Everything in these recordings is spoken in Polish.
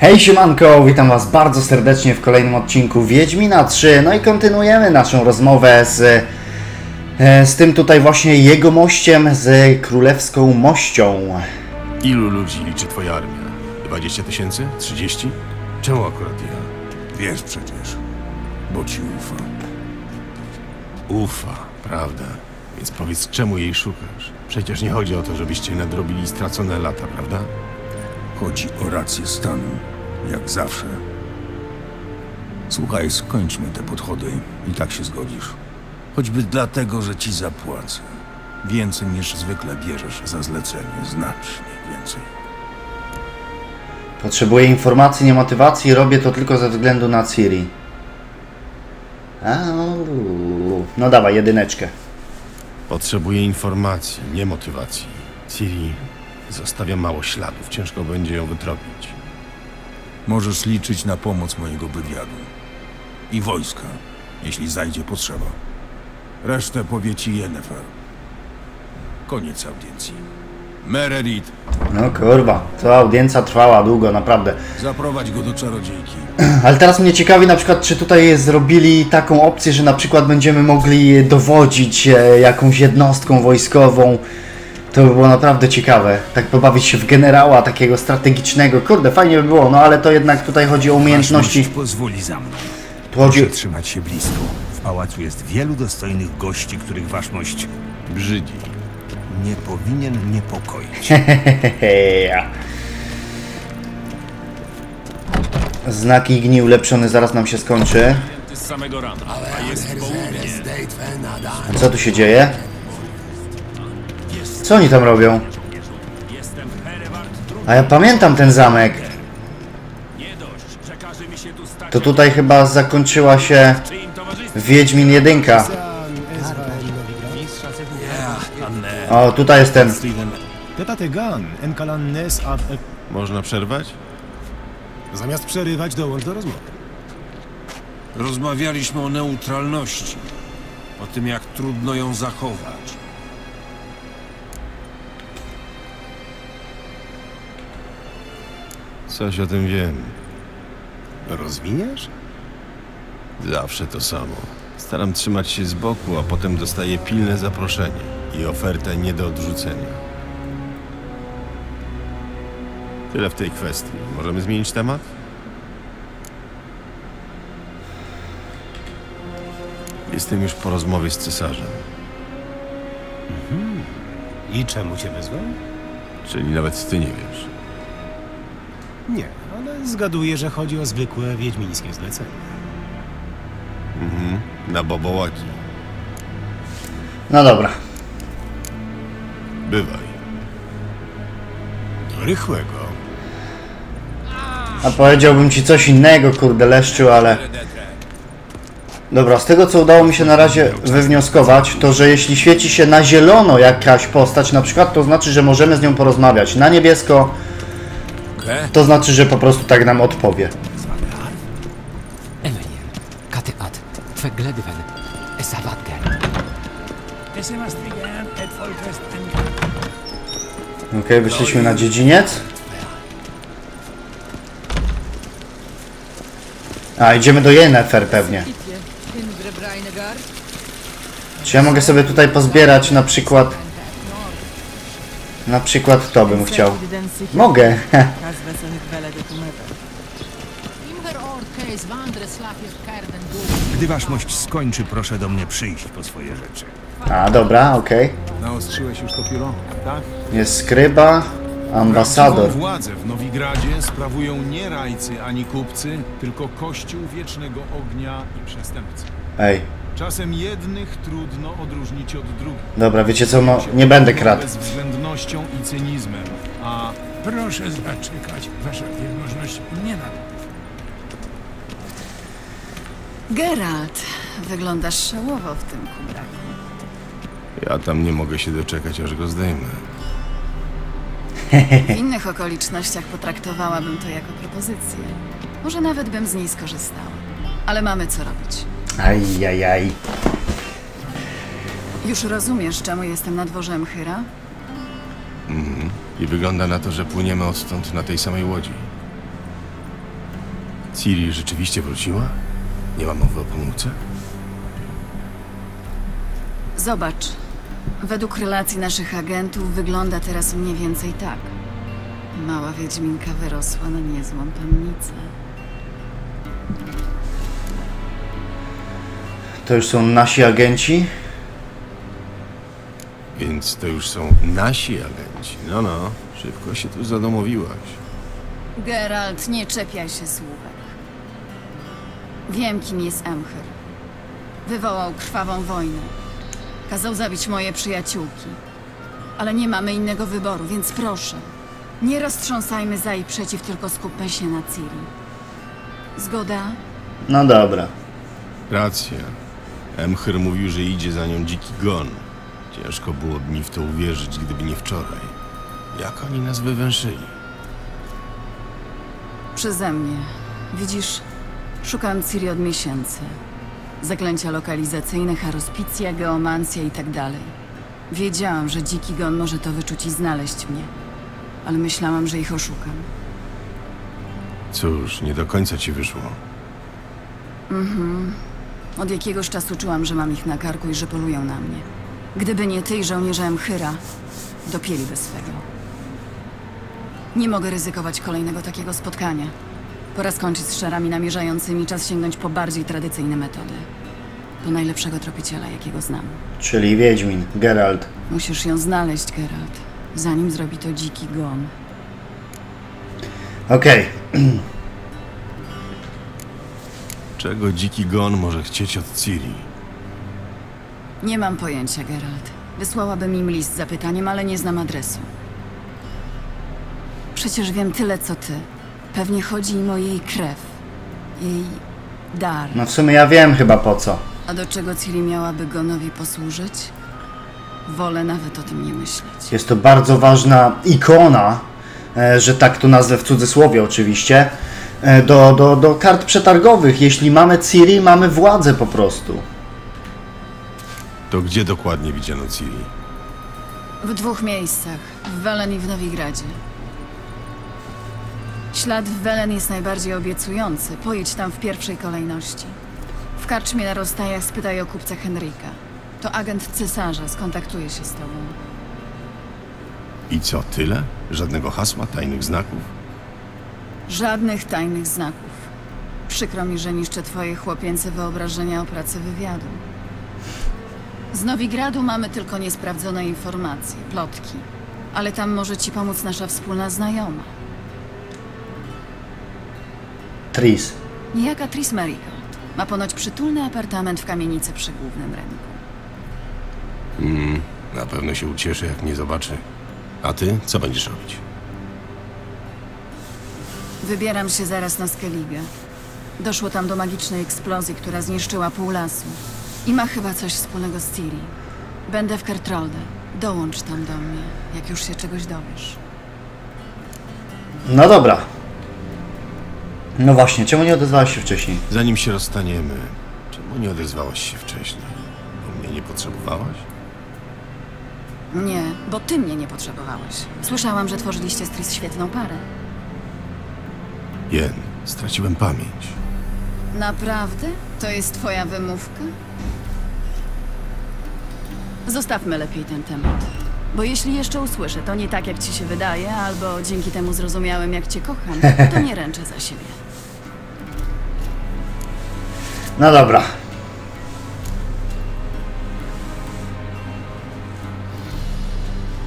Hej siemanko, witam was bardzo serdecznie w kolejnym odcinku Wiedźmina 3 No i kontynuujemy naszą rozmowę z, e, z tym tutaj właśnie jego mościem, z królewską mością Ilu ludzi liczy twoja armia? 20 tysięcy? 30? Czemu akurat ja? Wiesz przecież, bo ci ufam. Ufa, prawda? Więc powiedz, czemu jej szukasz? Przecież nie chodzi o to, żebyście nadrobili stracone lata, prawda? Chodzi o rację stanu, jak zawsze. Słuchaj, skończmy te podchody i tak się zgodzisz. Choćby dlatego, że ci zapłacę. Więcej niż zwykle bierzesz za zlecenie, znacznie więcej. Potrzebuję informacji, nie motywacji, robię to tylko ze względu na Ciri. No dawaj, jedyneczkę Potrzebuję informacji, nie motywacji. Ciri zostawia mało śladów, ciężko będzie ją wytropić. Możesz liczyć na pomoc mojego wywiadu. I wojska, jeśli zajdzie potrzeba. Resztę powie ci Yennefer. Koniec audiencji. Meredith, No kurwa, to audiencja trwała długo, naprawdę zaprowadź go do czarodziejki. Ale teraz mnie ciekawi na przykład, czy tutaj zrobili taką opcję, że na przykład będziemy mogli dowodzić e, jakąś jednostką wojskową. To by było naprawdę ciekawe. Tak pobawić się w generała takiego strategicznego. Kurde, fajnie by było, no ale to jednak tutaj chodzi o umiejętności. Waszmość pozwoli za mną. Tu chodzi... Proszę trzymać się blisko. W pałacu jest wielu dostojnych gości, których waszmość Brzydzi. nie powinien niepokoić. Hehehe. Znaki gni ulepszony zaraz nam się skończy. Z samego rana, a jest południe. A co tu się dzieje? Co oni tam robią? A ja pamiętam ten zamek. To tutaj chyba zakończyła się Wiedźmin 1. O, tutaj jest ten. Można przerwać? Zamiast przerywać, dołącz do rozmowy. Rozmawialiśmy o neutralności, o tym jak trudno ją zachować. Coś o tym wiem. Rozwiniesz? Zawsze to samo. Staram trzymać się z boku, a potem dostaję pilne zaproszenie i ofertę nie do odrzucenia. Tyle w tej kwestii. Możemy zmienić temat? Jestem już po rozmowie z cesarzem, I czemu cię wezwał? czyli nawet ty nie wiesz. Nie, ale zgaduję, że chodzi o zwykłe wiedźmińskie zlecenie. Na bobołaki. No dobra. Bywaj. Rychłego. A powiedziałbym ci coś innego, kurde leszczu, ale... Dobra, z tego co udało mi się na razie wywnioskować, to że jeśli świeci się na zielono jakaś postać na przykład, to znaczy, że możemy z nią porozmawiać. Na niebiesko to znaczy, że po prostu tak nam odpowie. Okej, wyszliśmy na dziedziniec. A, idziemy do Yennefer pewnie. Czy ja mogę sobie tutaj pozbierać na przykład... Na przykład to bym chciał. Mogę. Gdy waszmość skończy, proszę do mnie przyjść po swoje rzeczy. A, dobra, okej. Naostrzyłeś już to pióro? Tak? Jest skryba, ambasador. Władzę w Nowigradzie sprawują nie rajcy ani kupcy, tylko Kościół Wiecznego Ognia i przestępcy. Ej, Czasem jednych trudno odróżnić od drugich. dobra, wiecie co, no, nie będę kradł. Bezwzględnością i cynizmem, a Proszę zaczekać, wasza wielmożność nie na Geralt, wyglądasz szałowo w tym kubraku. Ja tam nie mogę się doczekać, aż go zdejmę. W innych okolicznościach potraktowałabym to jako propozycję. Może nawet bym z niej skorzystała. Ale mamy co robić. Ajajaj. Już rozumiesz, czemu jestem na dworze Mchyra? I wygląda na to, że płyniemy odtąd na tej samej łodzi. Ciri rzeczywiście wróciła? Nie ma mowy o pomówice? Zobacz. Według relacji naszych agentów wygląda teraz mniej więcej tak. Mała Wiedźminka wyrosła na niezłą pannicę. To już są nasi agenci. Więc to już są nasi agenci. No, no, szybko się tu zadomowiłaś. Geralt, nie czepiaj się słówek. Wiem, kim jest Emhyr. Wywołał krwawą wojnę. Kazał zabić moje przyjaciółki. Ale nie mamy innego wyboru, więc proszę. Nie roztrząsajmy za i przeciw, tylko skupmy się na Ciri. Zgoda? No dobra. Racja. Emhyr mówił, że idzie za nią dziki gon. Ciężko byłoby mi w to uwierzyć, gdyby nie wczoraj. Jak oni nas wywęszyli? Przeze mnie. Widzisz, szukam Ciri od miesięcy. Zaklęcia lokalizacyjne, harospicja, geomancja i tak dalej. Wiedziałam, że dziki gon może to wyczuć i znaleźć mnie. Ale myślałam, że ich oszukam. Cóż, nie do końca ci wyszło. Od jakiegoś czasu czułam, że mam ich na karku i że polują na mnie. Gdyby nie ty i żołnierze Emchyra, dopieliby swego. Nie mogę ryzykować kolejnego takiego spotkania. Pora skończyć z szarami namierzającymi, czas sięgnąć po bardziej tradycyjne metody. Do najlepszego tropiciela, jakiego znam. Czyli Wiedźmin, Geralt. Musisz ją znaleźć, Geralt, zanim zrobi to dziki gon. Okej. Czego dziki gon może chcieć od Ciri? Nie mam pojęcia, Geralt. Wysłałabym im list z zapytaniem, ale nie znam adresu. Przecież wiem tyle, co ty. Pewnie chodzi im o jej krew. Jej dar. No w sumie ja wiem chyba po co. A do czego Ciri miałaby Gonowi posłużyć? Wolę nawet o tym nie myśleć. Jest to bardzo ważna ikona, e, że tak to nazwę w cudzysłowie oczywiście, do, do, do kart przetargowych. Jeśli mamy Ciri, mamy władzę po prostu. To gdzie dokładnie widziano Ciri? W dwóch miejscach. W Welen i w Nowigradzie. Ślad w Welen jest najbardziej obiecujący. Pojedź tam w pierwszej kolejności. W karczmie na rozstajach spytaj o kupca Henryka. To agent cesarza, skontaktuje się z tobą. I co, tyle? Żadnego hasła, tajnych znaków? Żadnych tajnych znaków. Przykro mi, że niszczę twoje chłopięce wyobrażenia o pracy wywiadu. Z Nowigradu mamy tylko niesprawdzone informacje, plotki. Ale tam może ci pomóc nasza wspólna znajoma. Tris. Niejaka Tris Marigold. Ma ponoć przytulny apartament w kamienicy przy głównym rynku. Mm, na pewno się ucieszy, jak mnie zobaczy. A ty, co będziesz robić? Wybieram się zaraz na Skellige. Doszło tam do magicznej eksplozji, która zniszczyła pół lasu. I ma chyba coś wspólnego z Ciri. Będę w Kertrolde. Dołącz tam do mnie, jak już się czegoś dowiesz. No dobra. No właśnie, czemu nie odezwałeś się wcześniej? Zanim się rozstaniemy, czemu nie odezwałaś się wcześniej? Bo mnie nie potrzebowałaś? Nie, bo ty mnie nie potrzebowałeś. Słyszałam, że tworzyliście z Tris świetną parę. Jen, straciłem pamięć. Naprawdę? To jest twoja wymówka? Zostawmy lepiej ten temat. Bo jeśli jeszcze usłyszę, to nie tak jak ci się wydaje, albo dzięki temu zrozumiałem, jak cię kocham, to nie ręczę za siebie. No dobra.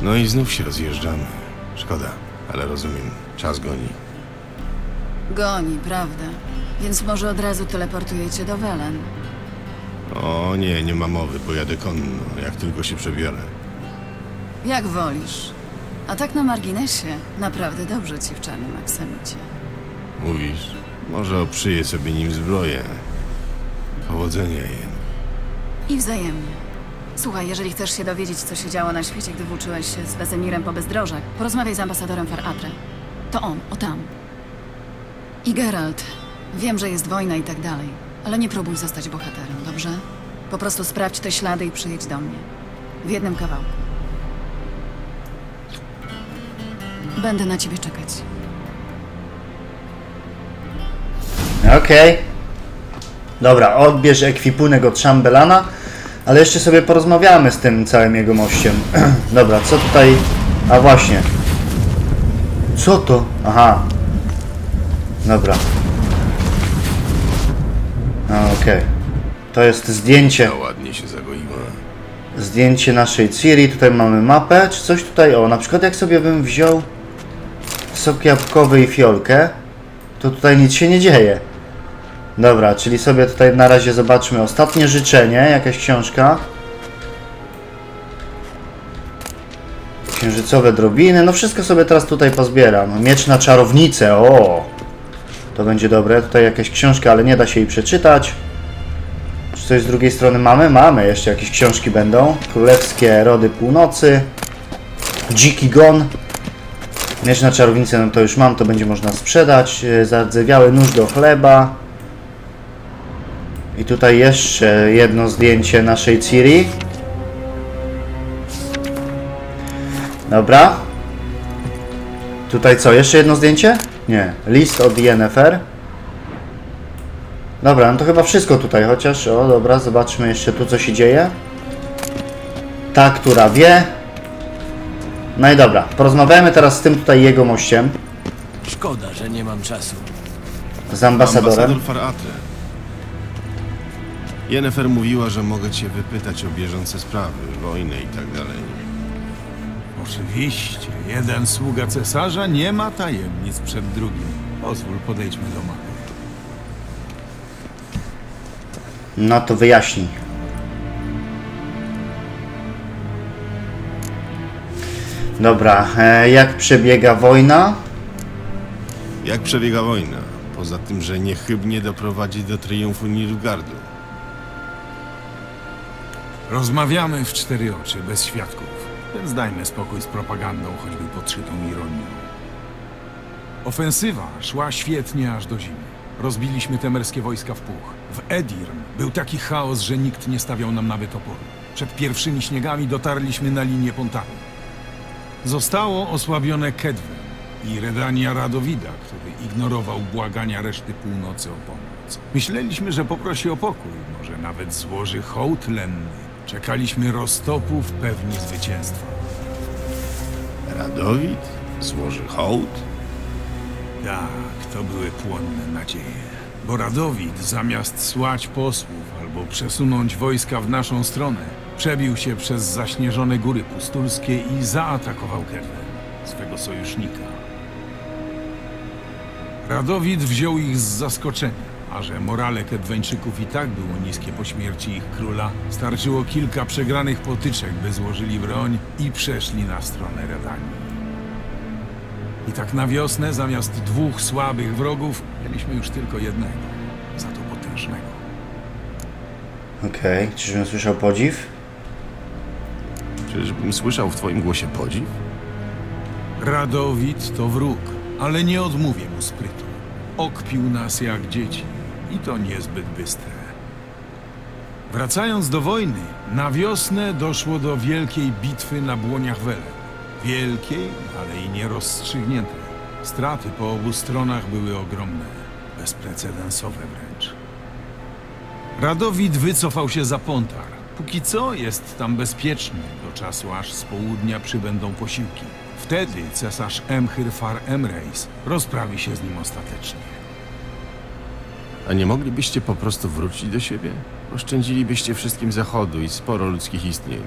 No i znów się rozjeżdżamy. Szkoda, ale rozumiem. Czas goni. Goni, prawda? Więc może od razu teleportujecie do Welen. O nie, nie ma mowy, pojadę konno, jak tylko się przebiorę. Jak wolisz. A tak na marginesie, naprawdę dobrze ci w czarnym aksamicie. Mówisz, może oprzyję sobie nim zbroję. Powodzenia, Jen. I wzajemnie. Słuchaj, jeżeli chcesz się dowiedzieć, co się działo na świecie, gdy włóczyłeś się z Wesemirem po bezdrożach, porozmawiaj z ambasadorem Far Atre. To on, o tam. I Geralt. Wiem, że jest wojna i tak dalej, ale nie próbuj zostać bohaterem, dobrze? Po prostu sprawdź te ślady i przyjedź do mnie. W jednym kawałku. Będę na ciebie czekać. Okej. Dobra, odbierz ekwipunek od Chambelana, ale jeszcze sobie porozmawiamy z tym całym jego mościem. Dobra, co tutaj... A właśnie. Co to? Aha. Dobra. Okej. To jest zdjęcie. To ładnie się zagoiła. Zdjęcie naszej Ciri. Tutaj mamy mapę. Czy coś tutaj? O, na przykład jak sobie bym wziął sok jabłkowy i fiolkę, to tutaj nic się nie dzieje. Dobra, czyli sobie tutaj na razie zobaczmy ostatnie życzenie, jakaś książka. Księżycowe drobiny, no wszystko sobie teraz tutaj pozbieram. Miecz na czarownicę, o! To będzie dobre. Tutaj jakaś książka, ale nie da się jej przeczytać. Czy coś z drugiej strony mamy? Mamy, jeszcze jakieś książki będą. Królewskie Rody Północy. Dziki Gon. Miecz na czarownicę, no to już mam, to będzie można sprzedać. E, Zardzewiały nóż do chleba. I tutaj jeszcze jedno zdjęcie naszej Ciri. Dobra. Tutaj co, jeszcze jedno zdjęcie? Nie. List od Yennefer. Dobra, no to chyba wszystko tutaj, chociaż, o dobra, zobaczmy jeszcze tu co się dzieje. Ta, która wie. No i dobra, porozmawiajmy teraz z tym tutaj jego mościem, Szkoda, że nie mam czasu. z ambasadorem. Ambasador. Yennefer mówiła, że mogę cię wypytać o bieżące sprawy, wojnę i tak dalej. Oczywiście, jeden sługa cesarza nie ma tajemnic przed drugim. Pozwól, podejdźmy do mapy. No to wyjaśnij. Dobra, e, jak przebiega wojna? Jak przebiega wojna? Poza tym, że niechybnie doprowadzi do triumfu Nilfgaardu. Rozmawiamy w cztery oczy, bez świadków, więc dajmy spokój z propagandą, choćby podszytą ironią. Ofensywa szła świetnie aż do zimy. Rozbiliśmy temerskie wojska w puch. W Edirn był taki chaos, że nikt nie stawiał nam nawet oporu. Przed pierwszymi śniegami dotarliśmy na linię Pontanu. Zostało osłabione Kedwen i Redania Radowida, który ignorował błagania reszty północy o pomoc. Myśleliśmy, że poprosi o pokój, może nawet złoży hołd lenny. Czekaliśmy roztopów pewni zwycięstwa. Radowid? Złoży hołd? Tak, to były płonne nadzieje. Bo Radowid, zamiast słać posłów albo przesunąć wojska w naszą stronę, przebił się przez zaśnieżone góry pustulskie i zaatakował Kedwen, swego sojusznika. Radowid wziął ich z zaskoczenia, a że morale Kedweńczyków i tak było niskie po śmierci ich króla, starczyło kilka przegranych potyczek, by złożyli broń i przeszli na stronę Redanii. I tak na wiosnę, zamiast dwóch słabych wrogów, mieliśmy już tylko jednego, za to potężnego. Okej, czyżbym słyszał podziw? Czyżbym słyszał w twoim głosie podziw? Radowid to wróg, ale nie odmówię mu sprytu. Okpił nas jak dzieci i to niezbyt bystre. Wracając do wojny, na wiosnę doszło do wielkiej bitwy na Błoniach Wele. Wielkiej, ale i nierozstrzygniętej. Straty po obu stronach były ogromne, bezprecedensowe wręcz. Radowid wycofał się za Pontar. Póki co jest tam bezpieczny, do czasu aż z południa przybędą posiłki. Wtedy cesarz Emhyr Far Emreis rozprawi się z nim ostatecznie. A nie moglibyście po prostu wrócić do siebie? Oszczędzilibyście wszystkim zachodu i sporo ludzkich istnień.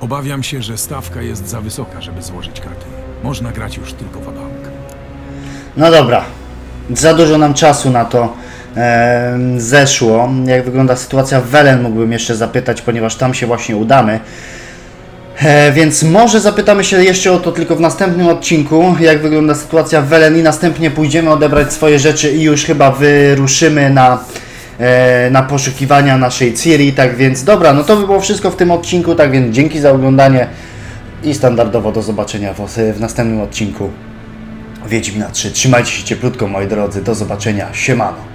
Obawiam się, że stawka jest za wysoka, żeby złożyć karty. Można grać już tylko w bank. No dobra, za dużo nam czasu na to em, zeszło. Jak wygląda sytuacja w Welen mógłbym jeszcze zapytać, ponieważ tam się właśnie udamy. E, więc może zapytamy się jeszcze o to tylko w następnym odcinku, jak wygląda sytuacja w Welen i następnie pójdziemy odebrać swoje rzeczy i już chyba wyruszymy na, e, na poszukiwania naszej Ciri. Tak więc dobra, no to by było wszystko w tym odcinku, tak więc dzięki za oglądanie i standardowo do zobaczenia w, w następnym odcinku Wiedźmina 3. Trzymajcie się cieplutko moi drodzy, do zobaczenia, siemano.